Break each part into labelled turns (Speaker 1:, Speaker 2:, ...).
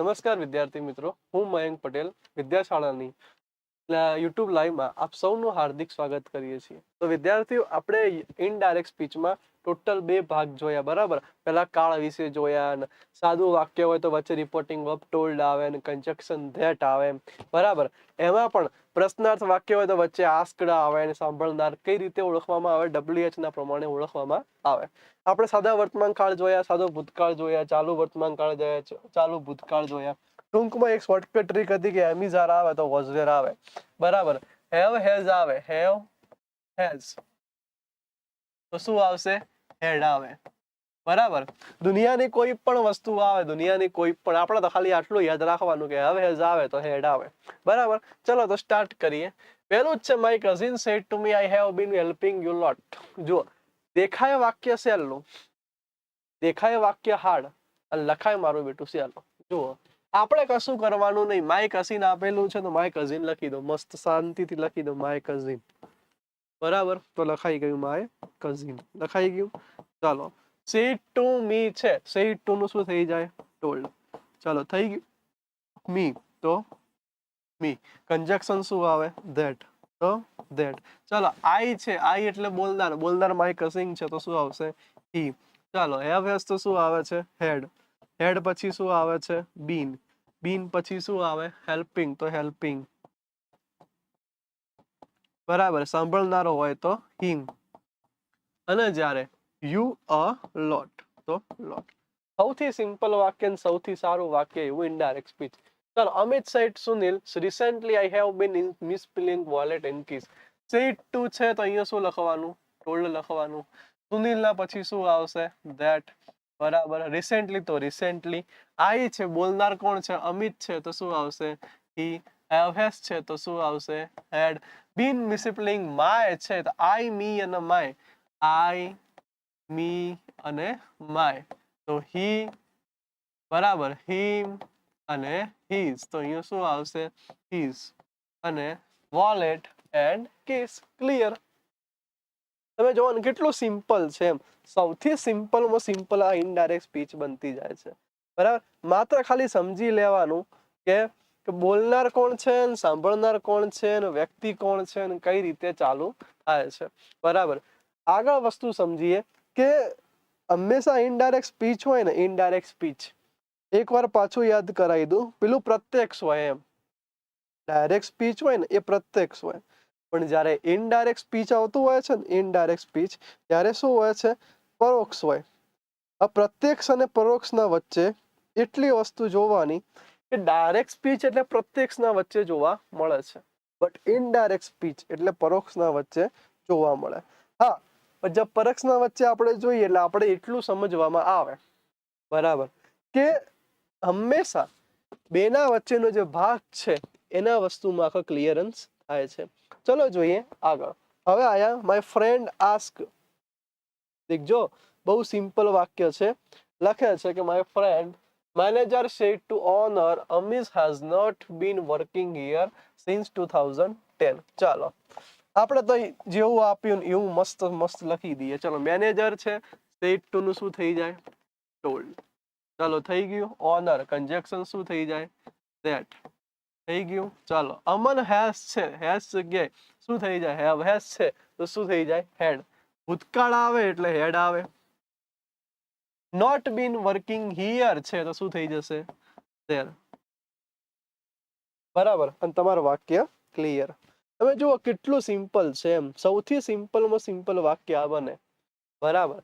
Speaker 1: નમસ્કાર વિદ્યાર્થી મિત્રો હું મયંક પટેલ વિદ્યાશાળાની યુટ્યુબ લાઈવમાં આપ સૌનું હાર્દિક સ્વાગત કરીએ છીએ. તો વિદ્યાર્થીઓ, આપણે ઇનડાયરેક્ટ સ્પીચમાં ટોટલ બે ભાગ જોયા, બરાબર? પહેલા કાળ વિશે જોયા ને સાદું વાક્ય હોય તો વચ્ચે રિપોર્ટિંગ ઓફ ટોલ્ડ આવે ને કન્જક્શન ધેટ આવે બરાબર? એમાં પણ પ્રશ્નાર્થ વાક્ય હોય તો વચ્ચે આસકડા આવે ને સાંભળનાર કઈ રીતે ઓળખવામાં આવે ડબલ્યુએચ પ્રમાણે ઓળખવામાં આવે. આપણે સાદા વર્તમાન કાળ જોયા, સાદો ભૂતકાળ જોયા, ચાલુ વર્તમાન કાળ જોયા, ચાલુ ભૂતકાળ જોયા. ટૂંકમાં એક શોર્ટકટ ટ્રીક હતી કે એમિઝાર આવે તો વોઝવેર આવે. બરાબર. હેવ હેઝ આવે. Have has. તો શું આવશે? હેડ આવે. બરાબર. દુનિયાની કોઈ પણ વસ્તુ આવે, દુનિયાની કોઈ પણ, આપણે તો ખાલી આટલું યાદ રાખવાનું કે હવે હેઝ આવે તો હેડ આવે. બરાબર. ચલો, તો સ્ટાર્ટ કરીએ. પહેલું જ છે my cousin said to me I have been helping you lot જુઓ, દેખાય વાક્ય સેલનું દેખાય વાક્ય હાર્ડ. અને લખાય મારું બેટું સેલનું જુઓ. આપણે કશું કરવાનું નહીં. માય કઝિન આપેલું છે તો માય કઝિન લખી દો મસ્ત શાંતિથી લખી દો માય કઝિન બરાબર? તો લખાઈ ગયું માય કઝિન લખાઈ ગયું? ચાલો. સેડ ટુ મી છે. સેડ ટુ નું શું થઈ જાય? ટોલ્ડ ચાલો, થઈ ગયું. મી તો મી કંજક્શન શું આવે? ધેટ તો ધેટ ચાલો આઈ છે. આઈ એટલે બોલનાર. બોલનાર માય કઝિન છે તો શું આવશે? હી ચાલો હેવ હેઝ તો શું આવે છે? હેડ હેડ પછી શું આવે છે? બીન બીન પછી શું આવે? હેલ્પિંગ તો હેલ્પિંગ બરાબર. સાંભળનારો હોય તો હિંગ અને જ્યારે યુ અ લોટ તો લોટ સૌથી સિમ્પલ વાક્ય અને સૌથી સારું વાક્ય એવું indirect speech sir Amit said Sunil recently I have been misspelling wallet in keys said to છે તો અહીંયા શું લખવાનું? ટોલ્ડ લખવાનું. સુનિલના પછી શું આવશે? ધેટ બરાબર. રિસેન્ટલી તો રિસેન્ટલી આઈ છે, બોલનાર કોણ છે? અમિત છે, તો શું આવશે? હી હેવ હેસ છે, તો શું આવશે? હેડ બીન મિસપ્લિંગ માય છે, તો આઈ મી અને માય આઈ મી અને માય તો હી બરાબર. હિમ અને હીઝ તો અહીંયા શું આવશે? હીઝ અને વોલેટ એન્ડ કેસ ક્લિયર તમે જોવો ને, કેટલું સિમ્પલ છે એમ. સૌથી સિમ્પલમાં સિમ્પલ આ ઇનડાયરેક્ટ સ્પીચ બનતી જાય છે. બરાબર? માત્ર ખાલી સમજી લેવાનું કે બોલનાર કોણ છે ને, સાંભળનાર કોણ છે ને, વ્યક્તિ કોણ છે ને, કઈ રીતે ચાલુ થાય છે. બરાબર? આગળ વસ્તુ સમજીએ કે હંમેશા ઇનડાયરેક્ટ સ્પીચ હોય ને ઇનડાયરેક્ટ સ્પીચ એકવાર પાછું યાદ કરાવી દઉં. પેલું પ્રત્યક્ષ હોય એમ. ડાયરેક્ટ સ્પીચ હોય ને, એ પ્રત્યક્ષ હોય. પણ જ્યારે ઇનડાયરેક્ટ સ્પીચ આવતું હોય છે ને ઇનડાયરેક્ટ સ્પીચ ત્યારે શું હોય છે? પરોક્ષ હોય. આ પ્રત્યક્ષ અને પરોક્ષના વચ્ચે એટલી વસ્તુ જોવાની કે ડાયરેક્ટ સ્પીચ એટલે પ્રત્યક્ષના વચ્ચે જોવા મળે છે. બટ ઇનડાયરેક્ટ સ્પીચ એટલે પરોક્ષના વચ્ચે જોવા મળે. હા જબ પરોક્ષના વચ્ચે આપણે જોઈએ એટલે આપણે એટલું સમજવામાં આવે. બરાબર. કે હંમેશા બેના વચ્ચેનો જે ભાગ છે, એના વસ્તુમાં આખો ક્લિયરન્સ થાય છે. ચલો જોઈએ આગળ. હવે આયા માય ફ્રેન્ડ આસ્ક દેખજો, બહુ સિમ્પલ વાક્ય છે. લખે છે કે my friend manager said to owner Amis has not been working here since two thousand ten ચાલો. આપણે તો જેવું આપ્યું એવું મસ્ત મસ્ત લખી દઈએ. ચલો મેનેજર છે સેડ ટુ નું શું થઈ જાય? ટોલ્ડ ચાલો, થઈ ગયું. ઓનર કન્જેક્શન શું થઈ જાય? ધેટ થઈ ગયું? ચાલો, અમન હેસ છે હેસ જગ્યાએ. શું થઈ જાય? હેવ હેસ છે. તો શું થઈ જાય? હેડ ભૂતકાળ આવે એટલે હેડ આવે. નોટ બીન વર્કિંગ હિયર છે, તો શું થઈ જશે? ધેર બરાબર. અને તમારું વાક્ય ક્લિયર તમે જુઓ, કેટલું સિમ્પલ છે એમ. સૌથી સિમ્પલમાં સિમ્પલ વાક્ય આ બને. બરાબર.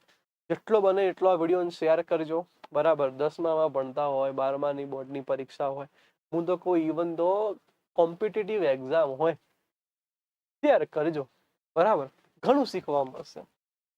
Speaker 1: જેટલો બને એટલો આ વીડિયો શેર કરજો. બરાબર. દસમામાં ભણતા હોય, બારમાની બોર્ડની પરીક્ષા હોય. હું તો કોઈ ઇવન તો કોમ્પિટિટિવ એક્ઝામ હોય, ત્યારે કરજો. બરાબર? ઘણું શીખવા મળશે.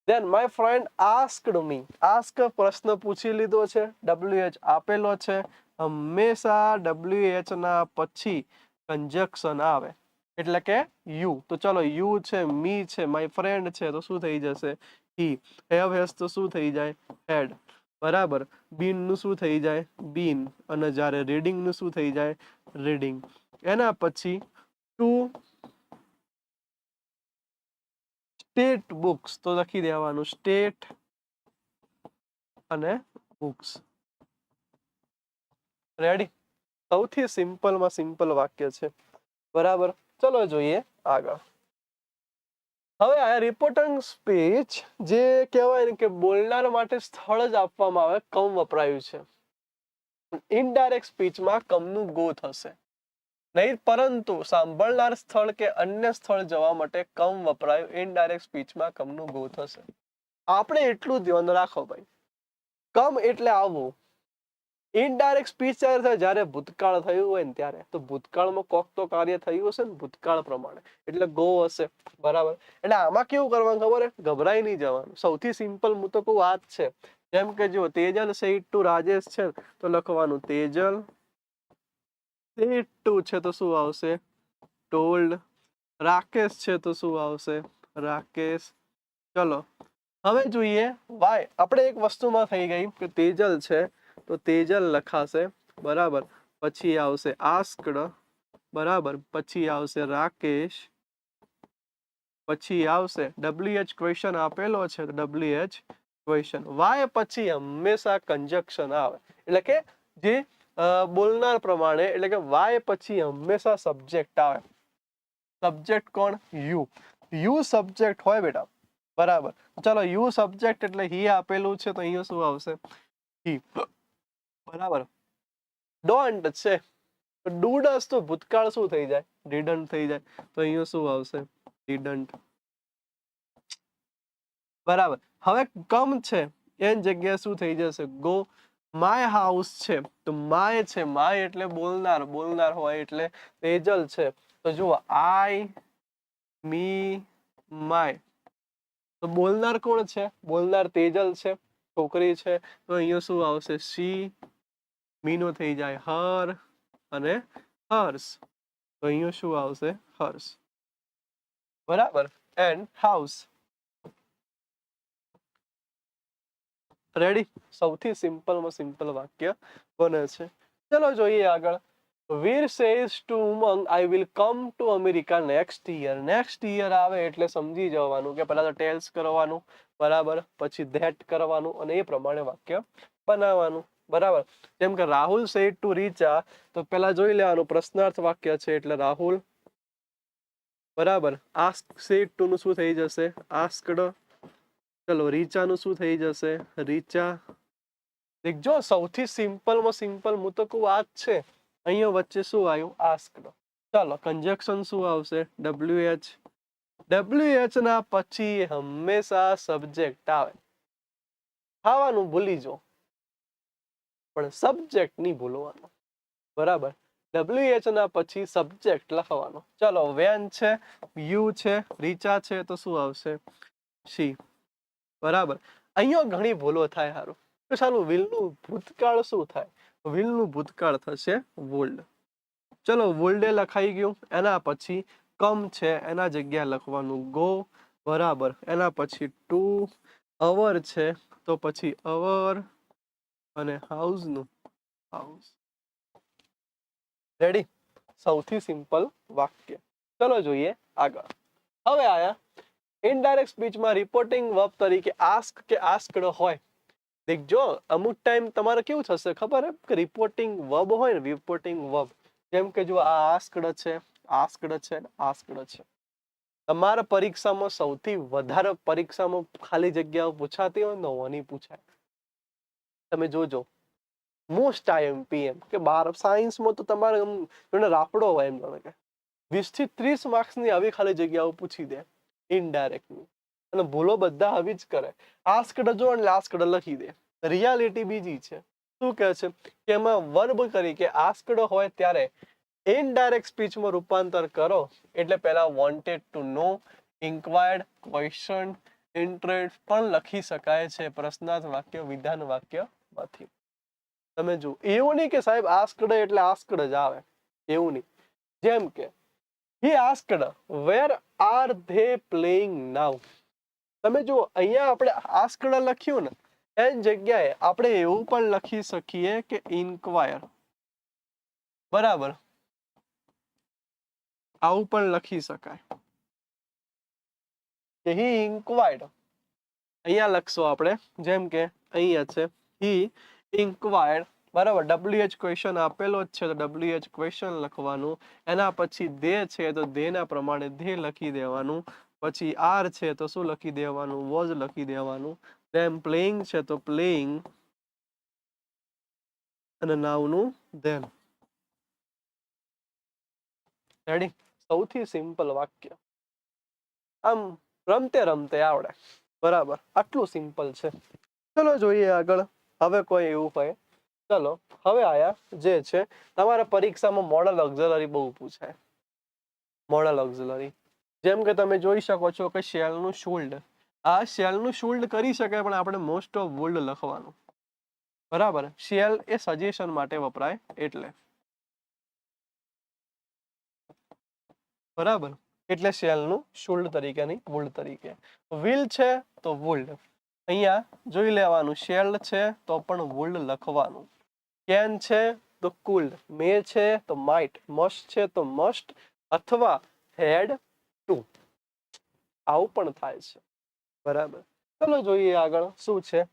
Speaker 1: Then my friend asked me ask પ્રશ્ન પૂછી લીધો છે ડબ્લ્યુએચ આપેલો છે. હંમેશા ડબલ્યુ એચ ના પછી કન્જક્શન આવે. એટલે કે યુ તો ચલો યુ છે મી છે માય ફ્રેન્ડ છે, તો શું થઈ જશે? હી હેવ હેઝ તો શું થઈ જાય? હેડ બરાબર. બીનનું શું થઈ જાય? બીન. અને જ્યારે રીડિંગનું શું થઈ જાય? રીડિંગ. એના પછી ટુ સ્ટેટ બુક્સ. તો લખી દેવાનું. સ્ટેટ અને બુક્સ. રેડી સૌથી સિમ્પલમાં સિમ્પલ વાક્ય છે. બરાબર. ચલો જોઈએ આગળ. હવે આ રિપોર્ટન સ્પીચ જે કહેવાય ને કે બોલનાર માટે સ્થળ જ આપવામાં આવે, કમ વપરાયું છે. ઇનડાયરેક્ટ સ્પીચમાં કમનું ગો થશે. નહીં, પરંતુ સાંભળનાર સ્થળ કે અન્ય સ્થળ જવા માટે કમ વપરાયું ઇનડાયરેક્ટ સ્પીચમાં કમનું ગો થશે. આપણે એટલું ધ્યાન રાખો ભાઈ. કમ એટલે આવવું ઇનડાયરેક્ટ સ્પીચ ત્યારે થાય જ્યારે ભૂતકાળ થયું હોય ને ત્યારે. તો ભૂતકાળમાં કોક તો કાર્ય થયું હશે ને ભૂતકાળ પ્રમાણે. એટલે ગો હશે. બરાબર? એટલે આમાં કેવું કરવાનું ખબર હે? ગભરાઈ નહીં જવાનું. સૌથી સિમ્પલ હું તો કહું વાત છે. જેમ કે જો તેજલ સેટ ટુ રાજેશ છે તો લખવાનું તેજલ સેટ ટુ છે તો શું આવશે? ટોલ્ડ. રાકેશ છે તો શું આવશે? રાકેશ. ચલો. હવે જોઈએ. વાય. આપણે એક વસ્તુમાં થઈ ગઈ કે તેજલ છે તો તેજલ લખાશે બરાબર પછી આવશે આસ્કડ બરાબર પછી આવશે રાકેશ પછી આવશે ડબલ્યુ એચ ક્વેશ્ચન આપેલો છે તો ડબલ્યુ એચ ક્વેશ્ચન વાય પછી હંમેશા કંજક્શન આવે એટલે કે જે અ, બોલનાર પ્રમાણે એટલે કે વાય પછી હંમેશા સબ્જેક્ટ આવે સબ્જેક્ટ કોણ યુ યુ સબ્જેક્ટ હોય બેટા બરાબર ચલો યુ સબ્જેક્ટ એટલે હી આપેલું છે તો અહીંયા શું આવશે હી બરાબર. ડોન્ટ છે. ડુડસ તો ભૂતકાળ શું થઈ જાય? ડીડન્ટ થઈ જાય. તો અહીંયા શું આવશે? ડીડન્ટ બરાબર. હવે કમ છે. એની જગ્યાએ શું થઈ જશે? ગો માય હાઉસ છે. તો માય છે. માય એટલે બોલનાર. બોલનાર હોય એટલે તેજલ છે. તો જુઓ આઈ મી માય તો બોલનાર કોણ છે? બોલનાર તેજલ છે. છોકરી છે. તો અહીંયા શું આવશે? સી મીનો થઈ જાય, હર અને હર્ષ તો અહીંયા શું આવશે? હર્ષ બરાબર. And house. રેડી? સૌથી સિમ્પલમાં સિમ્પલ વાક્ય બને છે. ચલો જોઈએ આગળ. Veer says to Umang I will come to America next year next year આવે એટલે સમજી જવાનું કે પહેલાં તો ટેલ્સ કરવાનું, બરાબર, પછી ધેટ કરવાનું અને એ પ્રમાણે વાક્ય બનાવવાનું. બરાબર. જેમ કે રાહુલ સેડ ટુ રીચા તો પહેલા જોઈ લેવાનું. પ્રશ્નાર્થ વાક્ય છે એટલે રાહુલ. બરાબર. આસ્ક સેડ ટુ નું શું થઈ જશે? આસ્કડ ચલો રીચાનું શું થઈ જશે? રીચા. દેખજો, સૌથી સિમ્પલમાં સિમ્પલ. હું તો કહું આ છે. અહીંયા વચ્ચે શું આવ્યું? આસ્કડ ચાલો કન્જેક્શન શું આવશે? ડબલ્યુ એચ ડબલ્યુ એચ ના પછી હંમેશા સબ્જેક્ટ આવે. ખાવાનું ભૂલી જો પણ સબ્જેક્ટ નહીં ભૂલવાનો. બરાબર? ડબ્લ્યુ ના પછી સબ્જેક્ટ લખવાનો. ચલો વેન છે યુ છે, રીચા છે, તો શું આવશે? શી બરાબર? અહીંયા ઘણી ભૂલો થાય સારું તો સારું વિલનું ભૂતકાળ શું થાય? વિલનું ભૂતકાળ થશે વોલ્ડ ચલો વોલ્ડે લખાઈ ગયું. એના પછી કમ છે, એના જગ્યા લખવાનું ગો બરાબર? એના પછી ટુ અવર છે, તો પછી અવર. અને હાઉસનું હાઉસ. રેડી સૌથી સિમ્પલ વાક્ય. ચલો જોઈએ આગળ. હવે આયા ઇનડાયરેક્ટ સ્પીચમાં રિપોર્ટિંગ વર્બ તરીકે આસ્ક કે આસ્કડ હોય. દેખજો, અમુક ટાઈમ તમારે કેવું થશે ખબર હે? કે રિપોર્ટિંગ વર્બ હોય ને રિપોર્ટિંગ વર્બ જેમ કે જો આ આસ્કડ છે આસ્કડ છે આસ્કડ છે. તમારા પરીક્ષામાં સૌથી વધારે પરીક્ષામાં ખાલી જગ્યાઓ પૂછાતી હોય ને ઓની પૂછાય. તમે જોજો. મોસ્ટ આઈએમપી એમ કે બાર સાયન્સમાં તો તમારે એમ જોને રાફડો હોય એમ તમે કે વીસથી ત્રીસ માર્ક્સની આવી ખાલી જગ્યાઓ પૂછી દે. ઇનડાયરેક્ટની અને ભૂલો બધા આવી જ કરે. આસ્કડ જો અને લાસ્કડ લખી દે. રિયાલિટી બીજી છે. શું કહે છે? કે એમાં વર્બ તરીકે આસ્કડ હોય ત્યારે ઇનડાયરેક્ટ સ્પીચમાં રૂપાંતર કરો. એટલે પહેલા wanted to know inquired question interest પણ લખી શકાય છે. પ્રશ્નાર્થ વાક્ય, વિધાન વાક્યમાંથી તમે જુઓ, એવું નહીં કે સાહેબ આસ્કડ એટલે આસ્કડ જ આવે. એવું નહીં. જેમ કે, he asked where are they playing now તમે જુઓ, અહીંયા આપણે આસ્કડ લખ્યું ને, એની જગ્યાએ આપણે એવું પણ લખી શકીએ કે ઇન્ક્વાયર બરાબર? આવું પણ લખી શકાય. કે હી ઇન્ક્વાયર્ડ અહીંયા લખશો આપણે, જેમ કે, અહીંયા છે હી ઇન્ક્વાયર્ડ બરાબર ડબલ્યુએચ ક્વેશ્ચન આપેલો જ છે, તો ડબલ્યુએચ ક્વેશ્ચન લખવાનું, એના પછી દે છે, તો દેના પ્રમાણે દે લખી દેવાનું, પછી આર છે, તો શું લખી દેવાનું વોઝ લખી દેવાનું ધેમ પ્લેઇંગ છે, તો પ્લેઇંગ અને નાવનું ધેમ રેડી સૌથી સિમ્પલ વાક્ય. આમ રમતે રમતે આવડે. બરાબર, આટલું સિમ્પલ છે. ચલો જોઈએ આગળ. હવે કોઈ એવું હોય? ચલો, હવે આયા, જે છે, તમારા પરીક્ષામાં મોડલ ઓક્ઝલરી બહુ પૂછાય. મોડલ ઓક્ઝલરી જેમ કે તમે જોઈ શકો છો કે શેલનું શોલ્ડ. આ શેલનું શોલ્ડ કરી શકાય, પણ આપણે મોસ્ટ ઓફ વોલ્ડ લખવાનું. બરાબર? શેલ એ સજેશન માટે વપરાય, એટલે. બરાબર? એટલે શેલનું શુલ્ડ નહીં વુલ્ડ તરીકે. વિલ છે તો વુલ્ડ અહીંયા જોઈ લેવાનું શેલ્ડ છે તો પણ વુલ્ડ લખવાનું. કેન છે તો કુલ્ડ મે છે તો માઇટ, મસ્ટ છે તો મસ્ટ, અથવા હેડ ટુ. આવું પણ થાય છે. બરાબર. ચલો જોઈએ આગળ, શું છે?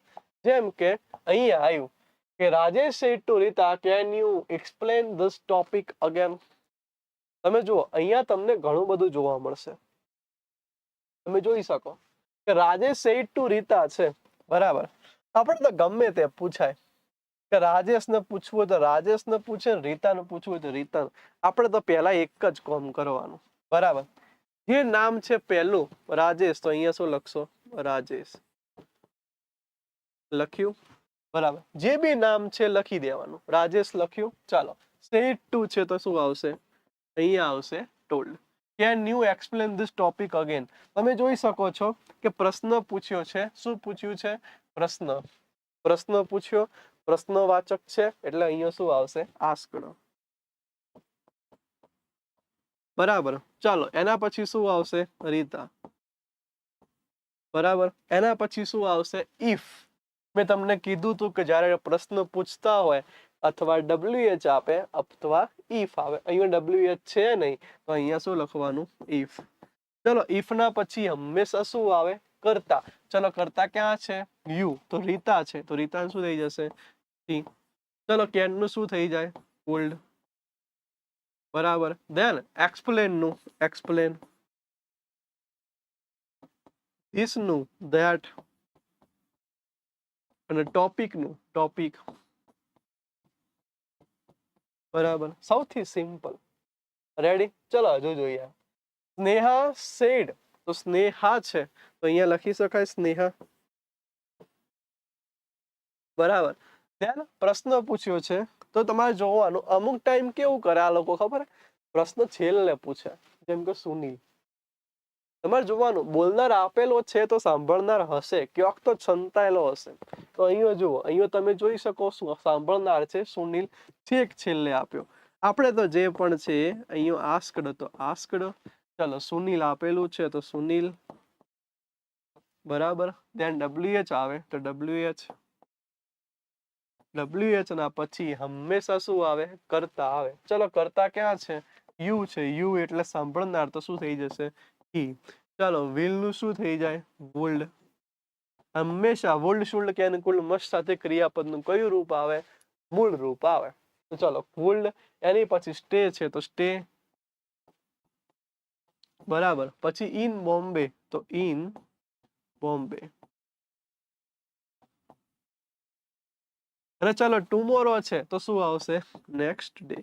Speaker 1: જેમ કે અહીંયા આવ્યું કે Rajesh said to Rita can you explain this topic again તમે જુઓ, અહીંયા તમને ઘણું બધું જોવા મળશે. તમે જોઈ શકો. કે રાજેશ said ટુ રીતા છે. બરાબર. આપણે તો ગમે તે પૂછાય. કે રાજેશને પૂછવું હોય તો રાજેશને પૂછે ને રીતાને પૂછવું હોય તો રીતા આપણે તો પહેલા એક જ કોમ કરવાનું. બરાબર. જે નામ છે પહેલું, રાજેશ, તો અહીંયા શું લખશો? રાજેશ. લખ્યું? બરાબર. જે બી નામ છે લખી દેવાનું. રાજેશ લખ્યું? ચાલો. સેટ ટુ છે તો શું આવશે? અહીંયા આવશે told can you explain this topic again તમે જોઈ શકો છો કે પ્રશ્ન પૂછ્યો છે. શું પૂછ્યું છે? પ્રશ્ન. પ્રશ્ન પૂછ્યો. પ્રશ્નવાચક છે. એટલે અહીંયા શું આવશે? આસ્કડો બરાબર. ચાલો, એના પછી શું આવશે? રીતા. બરાબર. એના પછી શું આવશે? ઇફ મેં તમને કીધું હતું કે જ્યારે પ્રશ્ન પૂછતા હોય અથવા ડબલ્યુએચ આપે, અથવા ઇફ આવે. અહીંયા ડબલ્યુએચ છે નહીં, તો અહીંયા શું લખવાનું? ઇફ ચલો ઇફના પછી હંમેશા શું આવે? કરતા. ચલો, કરતા ક્યાં છે? યુ તો રીતા છે. તો રીતા શું થઈ જશે? સી ચલો, કેનનું શું થઈ જાય? ઓલ્ડ બરાબર. દેન એક્સપ્લેનનું એક્સપ્લેન ધીસનું ધેટ અને ટોપિકનું ટોપિક બરાબર. સૌથી સિમ્પલ. રેડી ચલો, હજુ જોઈએ. સ્નેહા સેડ તો સ્નેહા છે. તો અહીંયા લખી શકાય સ્નેહા. બરાબર. ધ્યાન, પ્રશ્ન પૂછ્યો છે. તો તમારે જોવાનું, અમુક ટાઈમ કેવું કરે આ લોકો, ખબર? પ્રશ્ન છેલ્લે પૂછે. જેમ કે સુનિલ. તમારે જોવાનું, બોલનાર આપેલો છે તો સાંભળનાર હશે, ક્યાંક તો છંતાયેલો હશે. તો અહીંયા જુઓ, અહીંયા તમે જોઈ શકો સાંભળનાર છે સુનિલ છેક છેલ્લે આપ્યો. આપણે તો જે પણ છે, અહીંયા આસ્કડ તો આસ્કડ. ચલો, સુનિલ આપેલું છે તો સુનિલ. બરાબર, ધ્યાન ડબલ્યુએચ આવે, તો ડબલ્યુએચ ડબલ્યુએચ ના પછી હંમેશા શું આવે? કરતા આવે. ચલો, કરતા ક્યાં છે? યુ છે યુ એટલે સાંભળનાર તો શું થઈ જશે? ચાલો વિલનું શું થઈ જાય? વોલ્ડ હંમેશા વોલ્ડ શુલ્ડ કે અનુકૂળ મસ્ત સાથે ક્રિયાપદનું કયું રૂપ આવે? મૂળ રૂપ આવે. તો ચાલો વુલ્ડ એની પછી સ્ટે છે, તો સ્ટે બરાબર. પછી ઇન બોમ્બે, તો ઇન બોમ્બે. અને ચાલો ટુમોરો છે, તો શું આવશે? નેક્સ્ટ ડે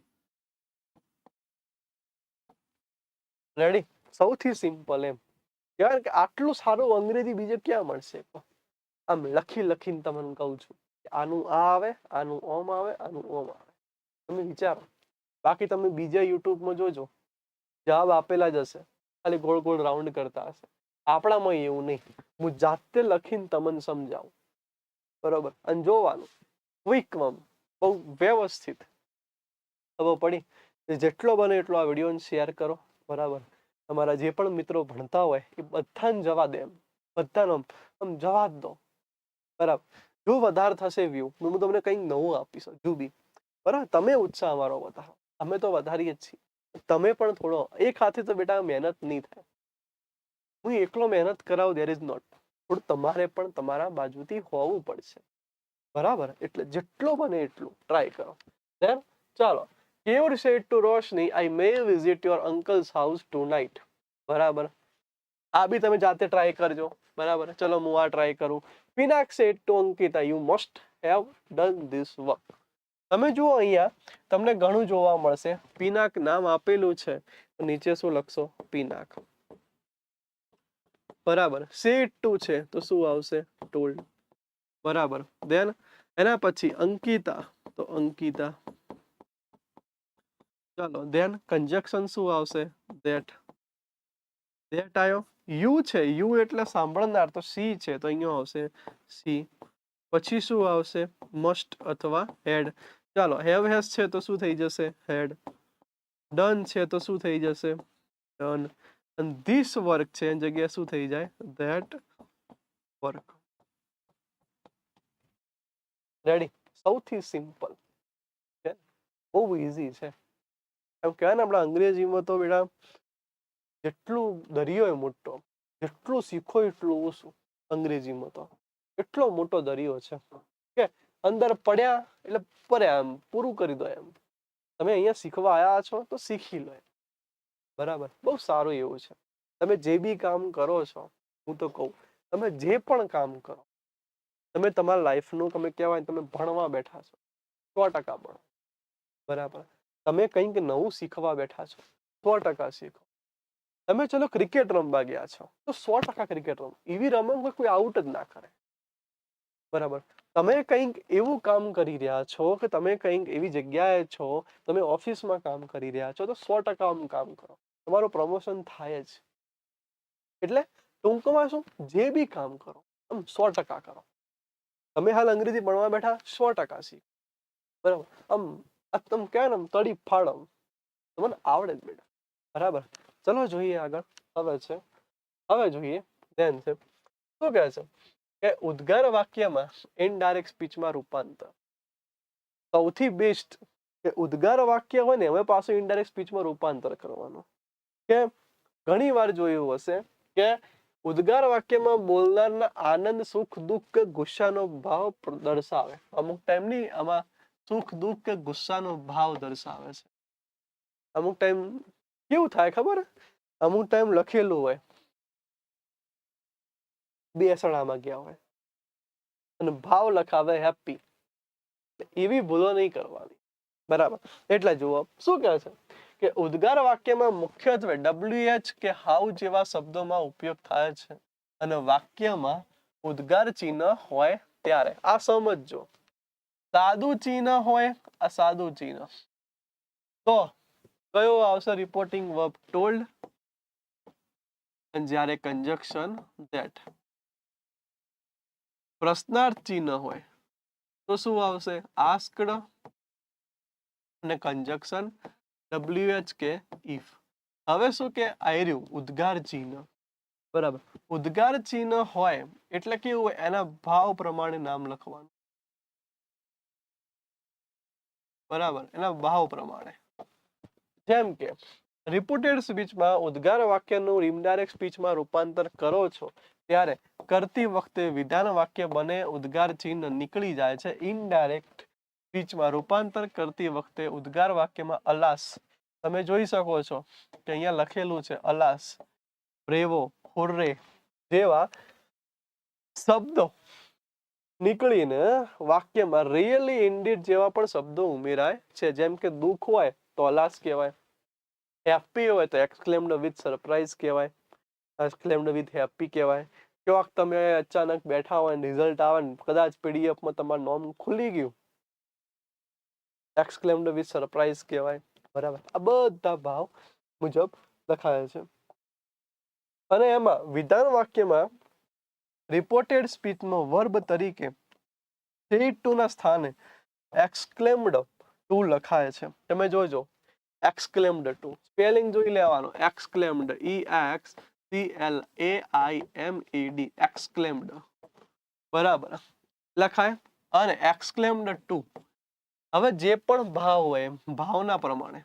Speaker 1: રેડી સૌથી સિમ્પલ એમ. કહેવાય કે આટલું સારું અંગ્રેજી બીજે ક્યાં મળશે? આમ લખી લખીને તમને કહું છું આનું આ આવે, આનું ઓમ આવે, આનું ઓમ આવે. તમે વિચારો. બાકી તમે બીજા યુટ્યુબમાં જોજો. જવાબ આપેલા જ હશે. ખાલી ગોળ ગોળ રાઉન્ડ કરતા હશે. આપણામાં એવું નહીં. હું જાતે લખીને તમને સમજાવું. બરોબર? અને જોવાનું. ક્વિકમાં બહુ વ્યવસ્થિત. ખબર પડી? જેટલો બને એટલો આ વિડીયોને શેર કરો. બરાબર? તમારા જે પણ મિત્રો ભણતા હોય, એ બધાને જવા દે એમ. બધાને આમ આમ જવા જ દો. બરાબર. જો વધારે થશે વ્યૂ હું તમને કંઈક નવું આપીશ, હજુ બી. બરાબર? તમે ઉત્સાહ અમારો વધારો. અમે તો વધારીએ જ છીએ. તમે પણ થોડો, એક હાથે તો બેટા મહેનત નહીં થાય. હું એકલો મહેનત કરાવું દેર ઇઝ નોટ થોડું તમારે પણ તમારા બાજુથી હોવું પડશે. બરાબર? એટલે જેટલો બને એટલું. ટ્રાય કરો. ચાલો. Kevad said to Roshni I may visit your uncle's house two નાઇટ બરાબર આ બી તમે જાતે ટ્રાય કરજો બરાબર ચલો હું આ ટ્રાય કરું Pinak said to Ankita you must have done this work તમે જુઓ અહીંયા તમને ઘણું જોવા મળશે પિનાક નામ આપેલું છે નીચે શું લખશો પિનાક બરાબર સેડ ટુ છે તો શું આવશે ટોલ્ડ બરાબર દેન એના પછી અંકિતા તો અંકિતા ચાલો ધેન કંજક્શન શું આવશે? ધેટ ધેટ આવ્યો યુ છે યુ એટલે સાંભળનાર તો સી છે, તો અહીંયા આવશે સી પછી શું આવશે? મસ્ટ અથવા હેડ ચાલો હેવ હેસ છે તો શું થઈ જશે? હેડ ડન છે તો શું થઈ જશે? ડન અને ધીસ વર્ક છે એની જગ્યાએ શું થઈ જાય? ધેટ વર્ક રેડી સૌથી સિમ્પલ બહુ ઇઝી છે. એમ કહેવાય ને, આપણા અંગ્રેજીમાં તો બેટા જેટલું દરિયો એ મોટો, જેટલું શીખો એટલું ઓછું અંગ્રેજીમાં તો. એટલો મોટો દરિયો છે. કે અંદર પડ્યા એટલે પડ્યા એમ પૂરું કરી દો એમ. તમે અહીંયા શીખવા આવ્યા છો તો શીખી લો બરાબર? બહુ સારું એવું છે. તમે જે બી કામ કરો છો, હું તો કહું, તમે જે પણ કામ કરો, તમે તમારા લાઈફનું તમે કહેવાય તમે ભણવા બેઠા છો, સો ટકા ભણો. બરાબર? તમે કંઈક નવું શીખવા બેઠા છો, સો ટકા શીખો. તમે ચલો ક્રિકેટ રમવા ગયા છો, તો સો ટકા ક્રિકેટ રમો. એવી રમો કે કોઈ આઉટ જ ના કરે. બરાબર? તમે કંઈક એવું કામ કરી રહ્યા છો કે તમે કંઈક એવી જગ્યાએ છો, તમે ઓફિસમાં કામ કરી રહ્યા છો, તો સો ટકા આમ કામ કરો. તમારું પ્રમોશન થાય જ. એટલે ટૂંકમાં શું? જે બી કામ કરો, આમ સો ટકા કરો. તમે હાલ અંગ્રેજી ભણવા બેઠા, સો ટકા શીખો. બરાબર? આમ તમે કહે ને તડી ફાડો તમને આવડે જ બેટા. બરાબર. ચલો જોઈએ આગળ. હવે છે. હવે જોઈએ. ધ્યાન છે. શું કહે છે? કે ઉદ્ગાર વાક્યમાં ઇનડાયરેક્ટ સ્પીચમાં રૂપાંતર. સૌથી બેસ્ટ કે ઉદ્ગાર વાક્ય હોય ને હવે પાછું ઇનડાયરેક્ટ સ્પીચમાં રૂપાંતર કરવાનું. કે ઘણી વાર જોયું હશે કે ઉદ્ગાર વાક્યમાં બોલનારના આનંદ, સુખ, દુઃખ, ગુસ્સાનો ભાવ દર્શાવે. અમુક ટાઈમની આમાં સુખ દુઃખ કે ગુસ્સાનો ભાવ દર્શાવે છે. અમુક ટાઈમ કેવું થાય ખબર? અમુક ટાઈમ લખેલું હોય. બેસણામાં ગયા હોય. અને ભાવ લખાવે હેપી એવી ભૂલો નહીં કરવાની. બરાબર. એટલે જુઓ, શું કહે છે? કે ઉદ્ગાર વાક્યમાં મુખ્યત્વે ડબલ્યુ એચ કે હાઉ જેવા શબ્દોમાં ઉપયોગ થાય છે. અને વાક્યમાં ઉદ્ગાર ચિહ્ન હોય ત્યારે. આ સમજજો સાદું ચિહ્ન હોય આ ચિહ્ન. તો, કયો આવશે રિપોર્ટિંગ વર્બ ટોલ્ડ જ્યારે કન્જક્શન ધેટ પ્રશ્નાર્થ ચિહ્ન હોય, તો શું આવશે? આસ્કડ અને કન્જક્શન ડબલ્યુ એચ કે ઇફ હવે શું કે? આયર્યું, ઉદ્ગાર ચિહ્ન. બરાબર. ઉદ્ગાર ચિહ્ન હોય, એટલે કેવું એના ભાવ પ્રમાણે નામ લખવાનું. બરાબર, એના ભાવ પ્રમાણે. જેમ કે રિપોર્ટેડ સ્પીચમાં ઉદ્ગાર વાક્યનું ઇનડાયરેક્ટ સ્પીચમાં રૂપાંતર કરો છો, ત્યારે કરતી વખતે વિધાન વાક્ય બને, ઉદ્ગાર ચિહ્ન નીકળી જાય છે ઇનડાયરેક્ટ સ્પીચમાં રૂપાંતર કરતી વખતે ઉદ્ગાર વાક્યમાં અલાસ. તમે જોઈ શકો છો કે અહીંયા લખેલું છે, અલાસ બ્રેવો હોર્રે જેવા શબ્દો નીકળીને વાક્યમાં રિયલી ઇન્ડીડ જેવા પણ શબ્દો ઉમેરાય છે. જેમ કે દુઃખ હોય તો અલાસ કહેવાય. હેપી હોય તો એક્સક્લેમ્ડ વિથ સરપ્રાઈઝ કહેવાય. એક્સક્લેમ્ડ વિથ હેપી કહેવાય. ક્યાંક તમે અચાનક બેઠા હોય રિઝલ્ટ આવે ને કદાચ પીડીએફમાં તમારું નોમ ખુલી ગયું. એક્સક્લેમ્ડ વિથ સરપ્રાઈઝ કહેવાય. બરાબર. આ બધા ભાવ મુજબ લખાયા છે. અને એમાં વિધાન વાક્યમાં રિપોર્ટેડ સ્પીચનો વર્બ તરીકે સેડ ટુના સ્થાને એક્સક્લેમ્ડ ટુ લખાય છે. તમે જોજો. એક્સક્લેમ્ડ ટુ સ્પેલિંગ જોઈ લેવાનું. Exclaimed E X C L A I M E D exclaimed બરાબર. લખાય. અને એક્સક્લેમ્ડ ટુ હવે જે પણ ભાવ હોય ભાવના પ્રમાણે.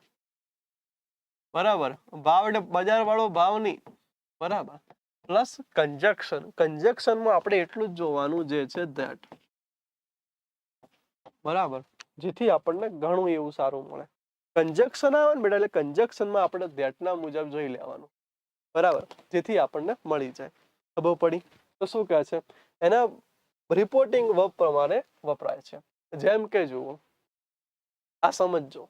Speaker 1: બરાબર. ભાવ એટલે બજાર વાળો ભાવ નહીં. બરાબર. પ્લસ કન્જક્શન કન્જક્શનમાં આપણે એટલું જ જોવાનું જે છે ધેટ બરાબર? જેથી આપણને ઘણું એવું સારું મળે. કન્જક્શન આવે ને બેટા, એટલે કન્જક્શનમાં આપણે ધેટના મુજબ જોઈ લેવાનું. બરાબર? જેથી આપણને મળી જાય. ખબર પડી? તો શું કહે છે? એના રિપોર્ટિંગ વર્બ પ્રમાણે વપરાય છે. જેમ કે જુઓ. આ સમજો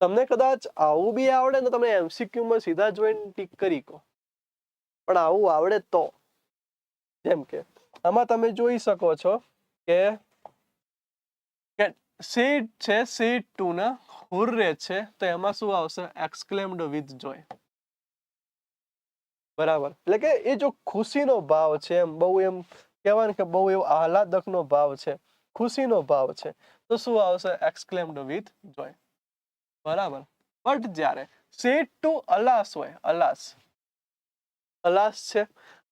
Speaker 1: તમને કદાચ આવું બી આવડે ને તમે એમસીક્યુમાં સીધા જોઈને ટીક કરી કહો પણ આવું આવડે તો. જેમ કે, આમાં તમે જોઈ શકો છો કે સીટ છે સીટ ટુ ના હુર્રે છે, તો એમાં શું આવશે? એક્સક્લેમ્ડ વિથ જોય બરાબર. એટલે કે એ જો ખુશીનો ભાવ છે એમ, બહુ એમ કહેવાય કે બહુ એવો આહલાદકનો ભાવ છે, ખુશીનો ભાવ છે, તો શું આવશે? એક્સક્લેમ્ડ વિથ જોય બરાબર. બટ જ્યારે સેટ ટુ અલાસ હોય, અલાસ અલાસ છે,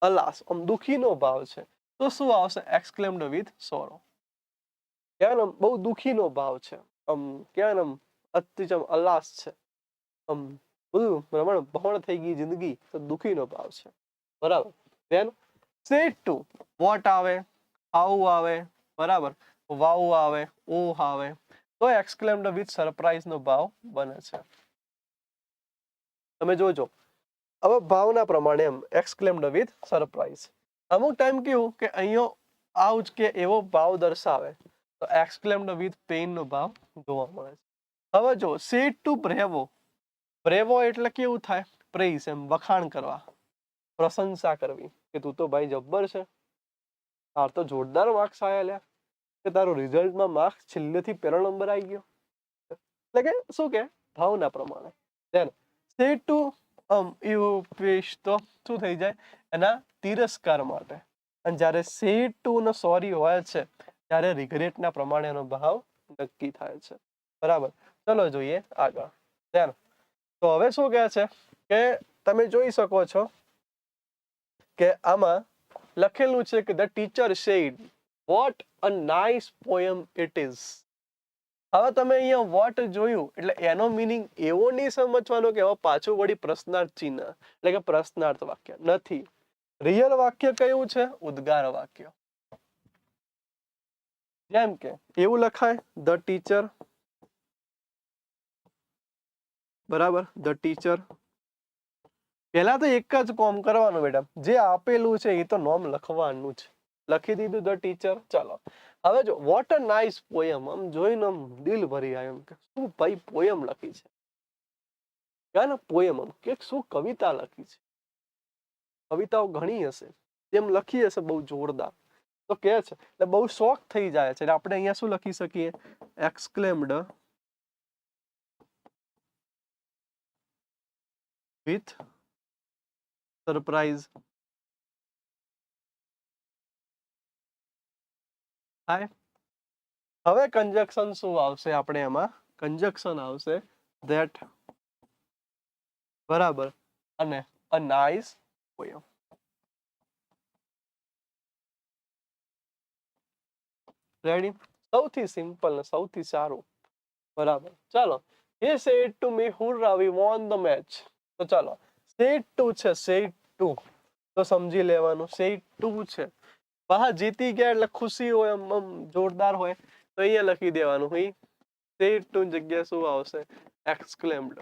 Speaker 1: અલાસ આમ દુખીનો ભાવ છે. તો શું આવશે? એક્સક્લેમ્ડ વિથ સોરો કહેવાય આમ બહુ દુખીનો ભાવ છે? આમ કહેવાય આમ અતિજમ અલાસ છે? આમ બધું રમણ ભણ થઈ ગઈ જિંદગી, તો દુખીનો ભાવ છે. બરાબર. ધેન સેટ ટુ વોટ આવે? હાઉ આવે? બરાબર. વાવ આવે ઓહ આવે. તો એક્સક્લેમ્ડ વિથ સરપ્રાઈઝ નો ભાવ બને છે. તમે જોજો. હવે ભાવના પ્રમાણે એમ એક્સક્લેમ્ડ વિથ સરપ્રાઈઝ અમુક ટાઈમ કેવું કે અહીંયા આવું કે એવો ભાવ દર્શાવે તો એક્સક્લેમ્ડ વિથ પેઇનનો ભાવ જોવા મળે છે હવે જો સેટ ટુ બ્રેવો બ્રેવો એટલે કેવું થાય પ્રેઇઝ એમ વખાણ કરવા પ્રશંસા કરવી કે તું તો ભાઈ જબ્બર છે તાર તો જોરદાર માર્ક્સ આવ્યા લ્યા કે તારો રિઝલ્ટમાં માર્ક્સ છેલ્લેથી પહેલો નંબર આવી ગયો એટલે કે શું કે ભાવના પ્રમાણે then said to um you wish તો શું થઈ જાય? એના તિરસ્કાર માટે. અને જ્યારે સે ટુ નો સોરી હોય છે, ત્યારે રિગ્રેટના પ્રમાણેનો ભાવ નક્કી થાય છે. બરાબર? ચલો જોઈએ આગળ. ધ્યાન. તો હવે શું કહે છે? કે તમે જોઈ શકો છો કે આમાં લખેલું છે કે the teacher said what a nice poem it is હવે તમે અહીંયા વોટ જોયું, એટલે એનો મિનિંગ એવો નહીં સમજવાનો કે હવે પાછું વળી પ્રશ્નાર્થ ચિહ્ન, એટલે કે પ્રશ્નાર્થ વાક્ય નથી. રિયલ વાક્ય કયું છે? ઉદ્ગાર વાક્ય. જેમ કે, એવું લખાય ધ ટીચર બરાબર ધ ટીચર પહેલા તો એક જ કોમ કરવાનું મેડમ જે આપેલું છે એ તો નોમ લખવાનું છે લખી દીધું ધ ટીચર ચાલો. હવે જો વોટ અ નાઇસ પોયમ આમ જોઈને આમ દિલ ભરી આવ્યો કે શું ભાઈ પોયમ લખી છે? ક્યાં પોયમ આમ? કે શું કવિતા લખી છે? કવિતાઓ ઘણી હશે, જેમ લખી હશે બહુ જોરદાર. તો કે છે, એટલે બહુ શોખ થઈ જાય છે આપણે અહીંયા શું લખી શકીએ? એક્સક્લેમ્ડ વિથ સરપ્રાઈઝ હાય હવે કંજક્શન શું આવશે આપણે એમાં? કંજક્શન આવશે ધેટ બરાબર. અને અ નાઇસ પોયમ રેડી સૌથી સિમ્પલ ને સૌથી સારું. બરાબર. ચાલો. He said to me hurrah we won the match તો ચાલો. સેટ ટુ છે સેટ ટુ તો સમજી લેવાનું. સેટ ટુ છે. બહાર જીતી ગયા એટલે ખુશી હોય આમ આમ જોરદાર હોય તો અહીંયા લખી દેવાનું હઈ સેટ ટુ જગ્યા શું આવશે એક્સક્લેમ્ડ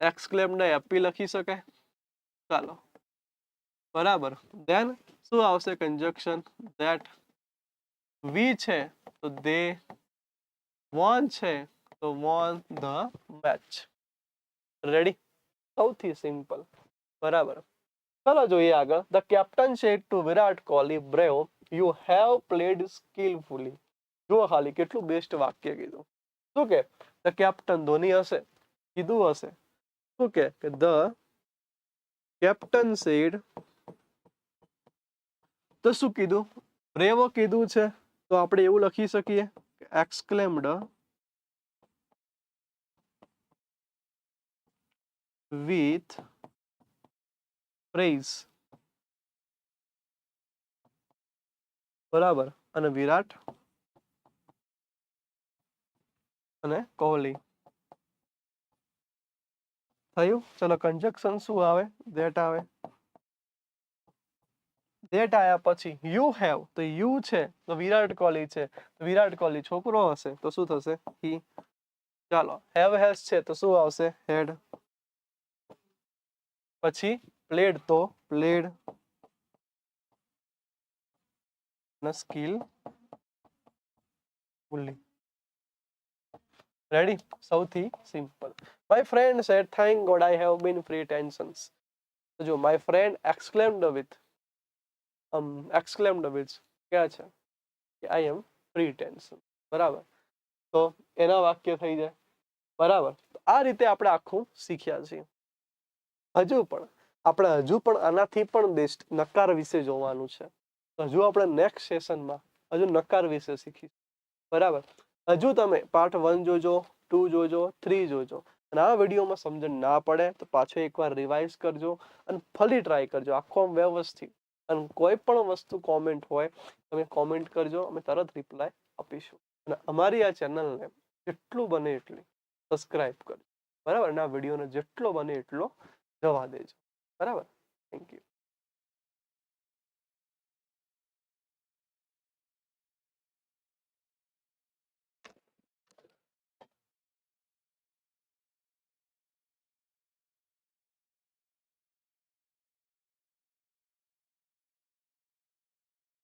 Speaker 1: એક્સક્લેમ્ડ ને હેપી લખી શકાય ચાલો બરાબર ધેન શું આવશે કંજક્શન ધેટ વી છે તો દે વોન છે તો વોન ધ મેચ રેડી સૌથી સિમ્પલ બરાબર ચલો જોઈએ આગળ the captain said to Virat Kohli brave you have played skilfully જુઓ ખાલી કેટલું બેસ્ટ વાક્ય કીધું શું કે ધ કેપ્ટન ધોની હશે કીધું હશે શું કે ધ કેપ્ટન સેડ તો શું કીધું બ્રેવો કીધું છે તો આપણે એવું લખી શકીએ એક્સક્લેમ્ડ with praise બરાબર. અને વિરાટ? અને કોહલી. થયું? ચલો કન્જક્શન શું આવે? ધેટ આવે. ધેટ આયા પછી. યુ હેવ તો યુ છે. તો વિરાટ કોહલી છે. વિરાટ કોહલી છોકરો હશે. તો શું થશે? હી ચાલો. હેવ હેઝ છે. તો શું આવશે? હેડ પછી? પ્લેડ તો પ્લેડ સ્કિલ ફુલ્લી રેડી સૌથી simple my friend said thank God I have been free tensions તો જો my friend exclaimed with um exclaimed with ક્યાં છે? કે આઈ એમ ફ્રી ટેન્શન બરાબર? તો એના વાક્ય થઈ જાય. બરાબર? આ રીતે આપણે આખું શીખ્યા છીએ. હજુ પણ આપણે હજુ પણ આનાથી પણ બેસ્ટ નકાર વિશે જોવાનું છે. હજુ આપણે નેક્સ્ટ સેશનમાં હજુ નકાર વિશે શીખીશું. બરાબર? હજુ તમે પાર્ટ વન જોજો ટુ જોજો થ્રી જોજો. અને આ વિડીયોમાં સમજણ ના પડે તો પાછો એકવાર રિવાઇઝ કરજો અને ફરી ટ્રાય કરજો. આખો આમ વ્યવસ્થિત. અને કોઈ પણ વસ્તુ કોમેન્ટ હોય, તમે કોમેન્ટ કરજો, અમે તરત રિપ્લાય આપીશું. અને અમારી આ ચેનલને જેટલું બને એટલી સબસ્ક્રાઇબ કરજો. બરાબર? અને આ વિડીયોને જેટલો બને એટલો જવા દેજો. બરાબર થેન્ક યુ